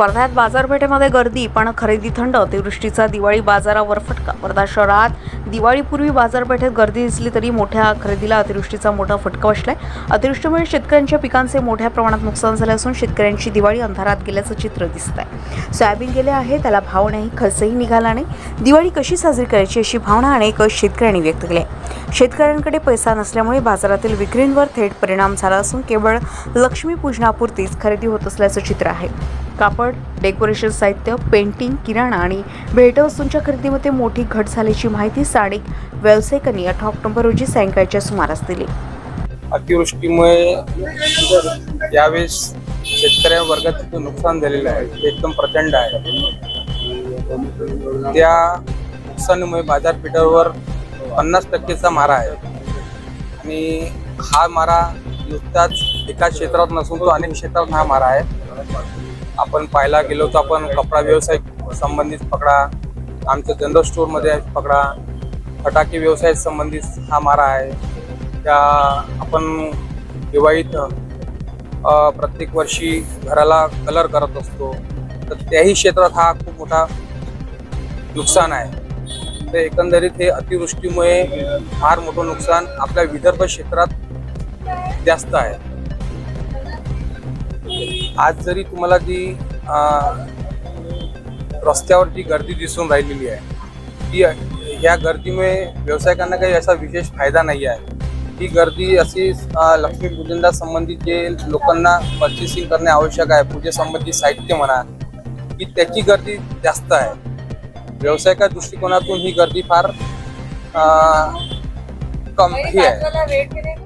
वर्ध्यात बाजारपेठेमध्ये गर्दी पण खरेदी थंड अतिवृष्टीचा दिवाळी बाजारावर फटका. वर्धा शहरात दिवाळीपूर्वी बाजारपेठेत गर्दी दिसली तरी मोठ्या खरेदीला अतिवृष्टीचा मोठा फटका बसलाय. अतिवृष्टीमुळे शेतकऱ्यांच्या पिकांचे मोठ्या प्रमाणात नुकसान झाले असून शेतकऱ्यांची दिवाळी अंधारात गेल्याचं चित्र दिसत आहे सोयाबीन गेले आहे त्याला भाव नाही खर्चही निघाला नाही. दिवाळी कशी साजरी करायची अशी भावना अनेक शेतकऱ्यांनी व्यक्त केली आहे. शेतकऱ्यांकडे पैसा नसल्यामुळे बाजारातील विक्रींवर थेट परिणाम झाला असून केवळ लक्ष्मीपूजनापुरतीच खरेदी होत असल्याचं चित्र आहे. कापड डेकोरेशन साहित्य पेंटिंग किराणा आणि भेटवस्तूंच्या खरेदीमध्ये मोठी घट झाल्याची माहिती स्थानिक व्यावसायिकांनी अठरा ऑक्टोबर रोजी सायंकाळच्या सुमारास दिली. अतिवृष्टीमुळे यावेळेस शेतकऱ्या वर्गात नुकसान झालेलं आहे. एकदम प्रचंड आहे. त्या नुकसानीमुळे बाजारपेठावर पन्नास टक्केचा मारा आहे. आणि हा मारा नुकताच एका क्षेत्रात नसून तो अनेक क्षेत्रात हा मारा आहे. आपण पाहायला गेलो तर आपण कपडा व्यवसाय संबंधित पकडा आमच्या जनरल स्टोअरमध्ये पकडा फटाके व्यवसाय संबंधित हा मारा आहे. त्या आपण दिवाळीत प्रत्येक वर्षी घराला कलर करत असतो. तर त्याही क्षेत्रात हा खूप मोठा नुकसान आहे. तर एकंदरीत हे अतिवृष्टीमुळे फार मोठं नुकसान आपल्या विदर्भ क्षेत्रात जास्त आहे. आज जरी तुम्हाला जी रस्त्यावर जी गर्दी दिसून राहिलेली आहे ती ह्या गर्दीमुळे व्यावसायिकांना काही असा विशेष फायदा नाही आहे. ही गर्दी अशी अ, लक्ष्मीपूजनला संबंधित जे लोकांना पर्चेसिंग करणे आवश्यक आहे पूजेसंबंधित साहित्य म्हणा की त्याची गर्दी जास्त आहे. व्यावसायिका दृष्टिकोनातून ही गर्दी फार कम ही आहे.